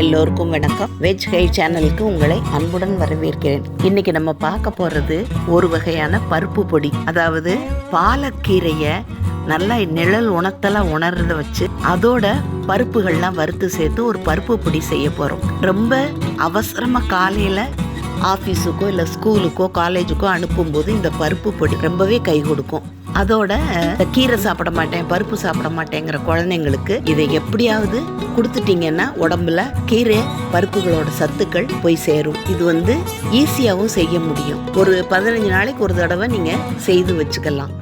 எல்லோருக்கும் வணக்கம். Veg high சேனலுக்கு உங்களை அன்புடன் வரவேற்கிறேன். இன்னைக்கு நம்ம பார்க்க போறது ஒரு வகையான பருப்பு பொடி. அதாவது பாலக்கீரைய நல்லா நிழல் உணத்தெல்லாம் உணர்றத வச்சு அதோட பருப்புகள்லாம் வறுத்து சேர்த்து ஒரு பருப்பு பொடி செய்ய போறோம். ரொம்ப அவசரமா காலையில ஆஃபீஸுக்கோ இல்லை ஸ்கூலுக்கோ காலேஜுக்கோ அனுப்பும்போது இந்த பருப்பு பொடி ரொம்பவே கை கொடுக்கும். அதோட இந்த கீரை சாப்பிட மாட்டேன் பருப்பு சாப்பிட மாட்டேங்கிற குழந்தைங்களுக்கு இதை எப்படியாவது கொடுத்துட்டீங்கன்னா உடம்புல கீரை பருப்புகளோட சத்துக்கள் போய் சேரும். இது வந்து ஈஸியாகவும் செய்ய முடியும். ஒரு பதினஞ்சு நாளைக்கு ஒரு தடவை நீங்கள் செய்து வச்சுக்கலாம்.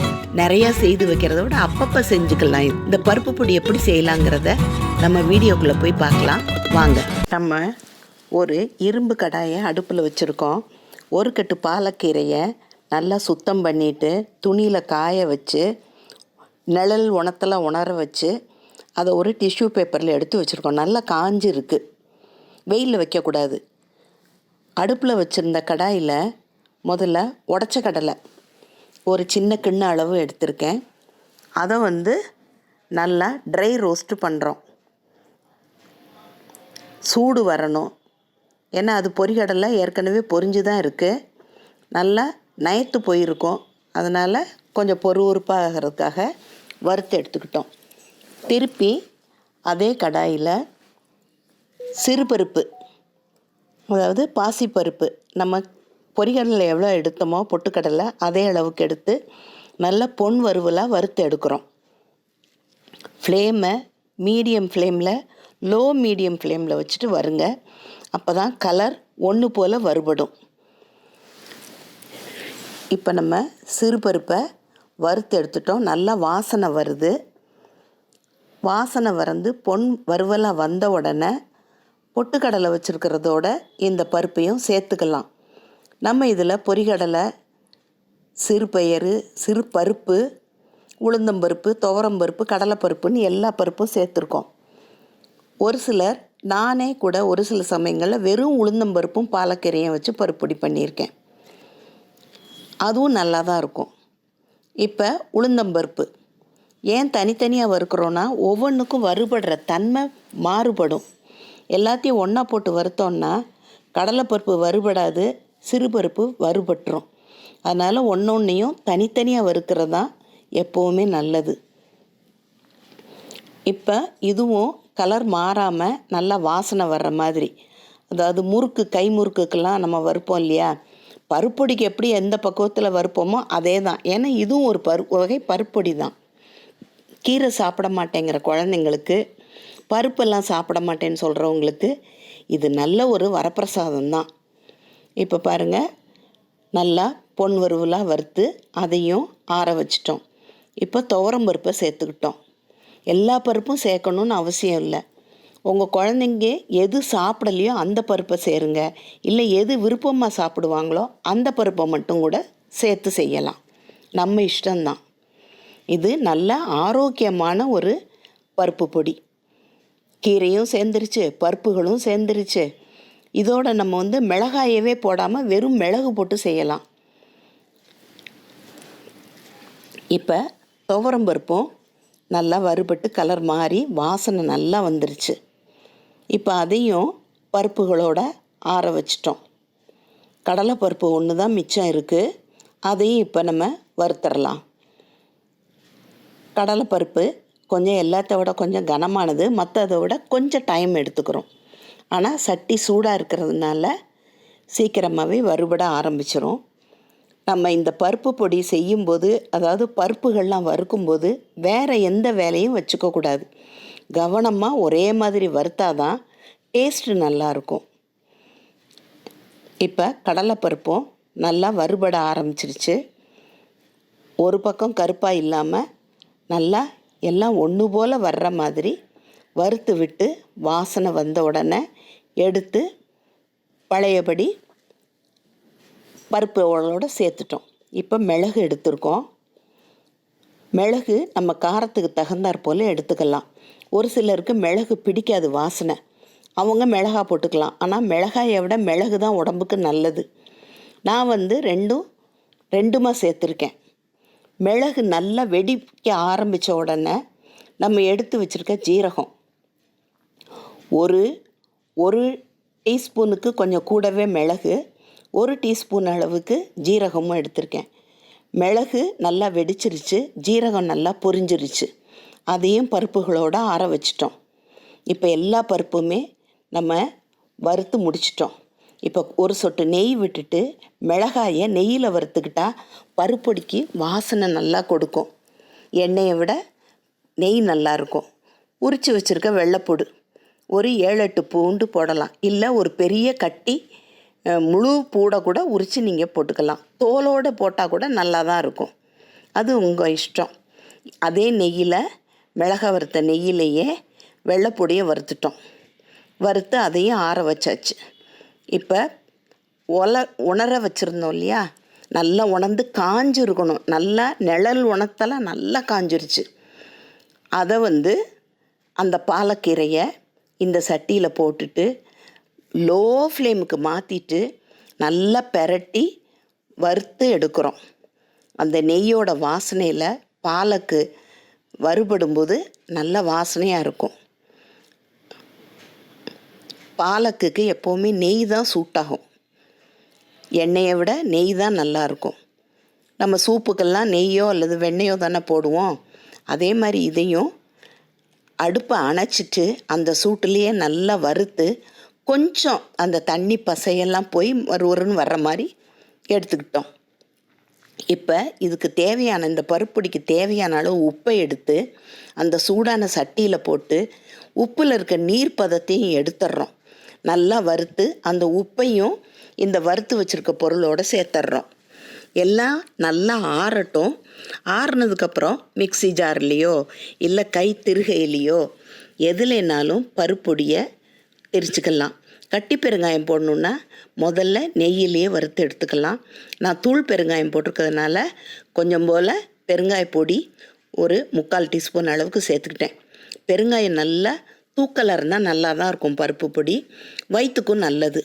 நிறைய செய்து வைக்கிறத விட அப்பப்போ செஞ்சுக்கலாம். இந்த பருப்பு பொடி எப்படி செய்யலாங்கிறத நம்ம வீடியோக்குள்ளே போய் பார்க்கலாம். வாங்க. நம்ம ஒரு இரும்பு கடாயை அடுப்பில் வச்சுருக்கோம். ஒரு கட்டு பாலக்கீரையை நல்லா சுத்தம் பண்ணிட்டு துணியில் காய வச்சு நிழல் உணத்தில் உணர வச்சு அதை ஒரு டிஷ்யூ பேப்பரில் எடுத்து வச்சுருக்கோம். நல்லா காஞ்சிருக்கு. வெயிலில் வைக்கக்கூடாது. அடுப்பில் வச்சுருந்த கடாயில் முதல்ல உடச்ச கடலை ஒரு சின்ன கிண்ண அளவு எடுத்திருக்கேன். அதை வந்து நல்லா ட்ரை ரோஸ்ட்டு பண்ணுறோம் சூடு வரணும். ஏன்னா அது பொரிகடலை ஏற்கனவே பொரிஞ்சு தான் இருக்குது நல்லா நயத்து போயிருக்கும். அதனால் கொஞ்சம் பொறுப்பாகிறதுக்காக வறுத்து எடுத்துக்கிட்டோம். திருப்பி அதே கடாயில் சிறுபருப்பு அதாவது பாசிப்பருப்பு நம்ம பொறிகடலை எவ்வளோ எடுத்தோமோ பொட்டுக்கடலை அதே அளவுக்கு எடுத்து நல்ல பொன் வறுவலாக வறுத்து எடுக்கிறோம். ஃப்ளேமை மீடியம் ஃப்ளேமில் லோ மீடியம் ஃப்ளேமில் வச்சுட்டு வருங்க. அப்போ தான் கலர் ஒன்று போல் வருபடும். இப்போ நம்ம சிறுபருப்பை வறுத்து எடுத்துட்டோம். நல்லா வாசனை வருது. வாசனை வறந்து பொன் வறுவலாக வந்த உடனே பொட்டுக்கடலை வச்சுருக்கிறதோட இந்த பருப்பையும் சேர்த்துக்கலாம். நம்ம இதில் பொரிகடலை சிறுபயறு சிறு பருப்பு உளுந்தம்பருப்பு துவரம்பருப்பு கடலைப்பருப்புன்னு எல்லா பருப்பும் சேர்த்துருக்கோம். ஒரு சிலர் நானே கூட ஒரு சில சமயங்களில் வெறும் உளுந்தம்பருப்பும் பாலக்கீரையும் வச்சு பருப்பொடி பண்ணியிருக்கேன். அதுவும் நல்லா தான் இருக்கும். இப்போ உளுந்தம்பருப்பு ஏன் தனித்தனியாக வறுக்கிறோன்னா ஒவ்வொன்றுக்கும் வறுபடுற தன்மை மாறுபடும். எல்லாத்தையும் ஒன்றா போட்டு வறுத்தோன்னா கடலைப்பருப்பு வறுபடாது சிறுபருப்பு வறுபட்டுரும். அதனால் ஒன்றொன்றையும் தனித்தனியாக வறுக்கிறது தான் எப்போவுமே நல்லது. இப்போ இதுவும் கலர் மாறாமல் நல்லா வாசனை வர்ற மாதிரி. அதாவது முறுக்கு கை முறுக்குக்கெல்லாம் நம்ம வறுப்போம் இல்லையா? பருப்பொடிக்கு எப்படி எந்த பக்குவத்தில் வறுப்போமோ அதே தான் ஏன்னா இதுவும் ஒரு பரு வகை பருப்பொடி தான் கீரை சாப்பிட மாட்டேங்கிற குழந்தைங்களுக்கு பருப்பெல்லாம் சாப்பிட மாட்டேன்னு சொல்கிறவங்களுக்கு இது நல்ல ஒரு வரப்பிரசாதம் தான் இப்போ பாருங்கள் நல்லா பொன் வறுவலாக வறுத்து அதையும் ஆற வச்சிட்டோம். இப்போ துவரம் பருப்பை சேர்த்துக்கிட்டோம். எல்லா பருப்பும் சேர்க்கணுன்னு அவசியம் இல்லை. உங்கள் குழந்தைங்க எது சாப்பிடலையோ அந்த பருப்பை சேருங்க. இல்லை எது விருப்பமாக சாப்பிடுவாங்களோ அந்த பருப்பை மட்டும் கூட சேர்த்து செய்யலாம். நம்ம இஷ்டம்தான். இது நல்ல ஆரோக்கியமான ஒரு பருப்பு பொடி. கீரையும் சேர்ந்துருச்சு பருப்புகளும் சேர்ந்துருச்சு. இதோட நம்ம வந்து மிளகாயவே போடாமல் வெறும் மிளகு போட்டு செய்யலாம். இப்போ துவரம் பருப்பும் நல்லா வறுபட்டு கலர் மாறி வாசனை நல்லா வந்துருச்சு. இப்போ அதையும் பருப்புகளோட ஆற வச்சிட்டோம். கடலைப்பருப்பு ஒன்று தான் மிச்சம் இருக்குது அதையும் இப்போ நம்ம வறுத்துடலாம் கடலைப்பருப்பு கொஞ்சம் எல்லாத்த விட கொஞ்சம் கனமானது மற்றதை விட கொஞ்சம் டைம் எடுத்துக்கிறோம். ஆனால் சட்டி சூடாக இருக்கிறதுனால சீக்கிரமாகவே வறுபட ஆரம்பிச்சிரும். நம்ம இந்த பருப்பு பொடி செய்யும்போது அதாவது பருப்புகள்லாம் வறுக்கும்போது வேறு எந்த வேலையும் வச்சுக்கக்கூடாது கவனமாக ஒரே மாதிரி வறுத்தாதான் டேஸ்ட்டு நல்லாயிருக்கும் இப்போ கடலைப்பருப்பும் நல்லா வறுபட ஆரம்பிச்சிருச்சு. ஒரு பக்கம் கருப்பாக இல்லாமல் நல்லா எல்லாம் ஒன்று போல் வர்ற மாதிரி வறுத்து விட்டு வாசனை வந்த உடனே எடுத்து பழையபடி பருப்புகளோட சேர்த்துட்டோம். இப்போ மிளகு எடுத்திருக்கோம். மிளகு நம்ம காரத்துக்கு தகுந்தாற் போல் எடுத்துக்கலாம். ஒரு சிலருக்கு மிளகு பிடிக்காது வாசனை. அவங்க மிளகா போட்டுக்கலாம். ஆனால் மிளகாயை விட மிளகு தான் உடம்புக்கு நல்லது. நான் வந்து ரெண்டும் ரெண்டுமா சேர்த்துருக்கேன். மிளகு நல்லா வெடிக்க ஆரம்பித்த உடனே நம்ம எடுத்து வச்சுருக்க ஜீரகம். ஒரு ஒரு டீஸ்பூனுக்கு கொஞ்சம் கூடவே மிளகு. ஒரு டீஸ்பூன் அளவுக்கு ஜீரகமும் எடுத்திருக்கேன். மிளகு நல்லா வெடிச்சிருச்சு. ஜீரகம் நல்லா பொரிஞ்சிருச்சு. அதையும் பருப்புகளோடு ஆற வச்சிட்டோம். இப்போ எல்லா பருப்புமே நம்ம வறுத்து முடிச்சிட்டோம். இப்போ ஒரு சொட்டு நெய் விட்டுட்டு மிளகாயை நெய்யில் வறுத்துக்கிட்டா பருப்பொடிக்கு வாசனை நல்லா கொடுக்கும். எண்ணெயை விட நெய் நல்லா இருக்கும். உரித்து வச்சுருக்க வெள்ளைப்பூடு. ஒரு ஏழு எட்டு பூண்டு போடலாம். இல்லை ஒரு பெரிய கட்டி முழு பூடை கூட உரித்து நீங்கள் போட்டுக்கலாம். தோலோடு போட்டால் கூட நல்லா தான் இருக்கும். அது உங்கள் இஷ்டம். அதே நெய்யில் மிளகா வறுத்த நெய்யிலேயே வெள்ளைப்பொடியை வறுத்துட்டோம். வறுத்து அதையும் ஆற வச்சாச்சு. இப்போ ஒல உணர வச்சுருந்தோம் இல்லையா? நல்லா உணர்ந்து காஞ்சிருக்கணும். நல்லா நிழல் உணத்தெல்லாம் நல்லா காஞ்சிருச்சு. அதை வந்து அந்த பாலக்கீரையை இந்த சட்டியில் போட்டுட்டு லோ ஃப்ளேமுக்கு மாற்றிட்டு நல்லா பெரட்டி வறுத்து எடுக்கிறோம். அந்த நெய்யோட வாசனையில் பாலக்கு வறுபடும்போது நல்ல வாசனையாக இருக்கும். பாலக்குக்கு எப்போவுமே நெய் தான் சூட்டாகும். எண்ணெயை விட நெய் தான் நல்லாயிருக்கும் நம்ம சூப்புக்கெல்லாம் நெய்யோ அல்லது வெண்ணெயோ தானே போடுவோம். அதே மாதிரி இதையும் அடுப்பை அணைச்சிட்டு அந்த சூட்டுலேயே நல்லா வறுத்து கொஞ்சம் அந்த தண்ணி பசையெல்லாம் போய் ஒருன்னு வர்ற மாதிரி எடுத்துக்கிட்டோம். இப்போ இதுக்கு தேவையான இந்த பருப்பொடிக்கு தேவையான அளவு உப்பை எடுத்து அந்த சூடான சட்டியில் போட்டு உப்பில் இருக்க நீர் பதத்தையும் எடுத்துடுறோம் நல்லா வறுத்து அந்த உப்பையும் இந்த வறுத்து வச்சுருக்க பொருளோடு சேர்த்துட்றோம் எல்லாம் நல்லா ஆறட்டும். ஆறுனதுக்கப்புறம் மிக்சி ஜார்லேயோ இல்லை கை திருகையிலையோ எதுலேனாலும் பருப்பொடியை எரிச்சுக்கலாம். கட்டி பெருங்காயம் போடணுன்னா முதல்ல நெய்யிலேயே வறுத்து எடுத்துக்கலாம். நான் தூள் பெருங்காயம் போட்டிருக்கிறதுனால கொஞ்சம் போல் பெருங்காய பொடி ஒரு முக்கால் டீஸ்பூன் அளவுக்கு சேர்த்துக்கிட்டேன். பெருங்காயம் நல்லா தூக்கலாக இருந்தால் நல்லா தான் இருக்கும் பருப்பு பொடி. வயிற்றுக்கும் நல்லது.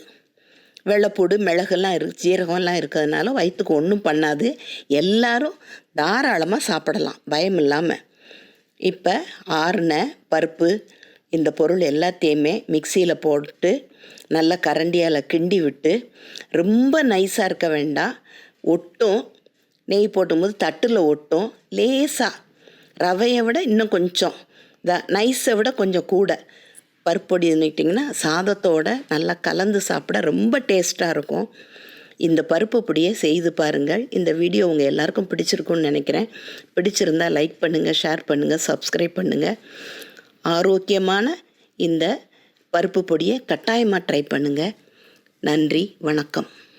வெள்ளைப்பூடு மிளகுலாம் இரு ஜீரகம்லாம் இருக்கிறதுனால வயிற்றுக்கு ஒன்றும் பண்ணாது. எல்லாரும் தாராளமாக சாப்பிடலாம். பயம் இல்லாமல் இப்போ ஆறுன பருப்பு இந்த பொருள் எல்லாத்தையுமே மிக்சியில் போட்டு நல்லா கரண்டியால் கிண்டி விட்டு ரொம்ப நைஸாக இருக்க வேண்டாம். ஒட்டும். நெய் போட்டும்போது தட்டில் ஒட்டும். லேசாக ரவையை விட இன்னும் கொஞ்சம். த நைஸை விட கொஞ்சம் கூட. பருப்பொடி நிட்டிங்கன்னா சாதத்தோட நல்லா கலந்து சாப்பிட ரொம்ப டேஸ்ட்டாக இருக்கும். இந்த பருப்பு பொடியை செய்து பாருங்கள். இந்த வீடியோ உங்கள் எல்லாருக்கும் பிடிச்சிருக்கும்னு நினைக்கிறேன். பிடிச்சிருந்தா லைக் பண்ணுங்கள் ஷேர் பண்ணுங்கள் சப்ஸ்கிரைப் பண்ணுங்கள் ஆரோக்கியமான இந்த பருப்பு பொடியை கட்டாயமாக ட்ரை பண்ணுங்கள் நன்றி வணக்கம்.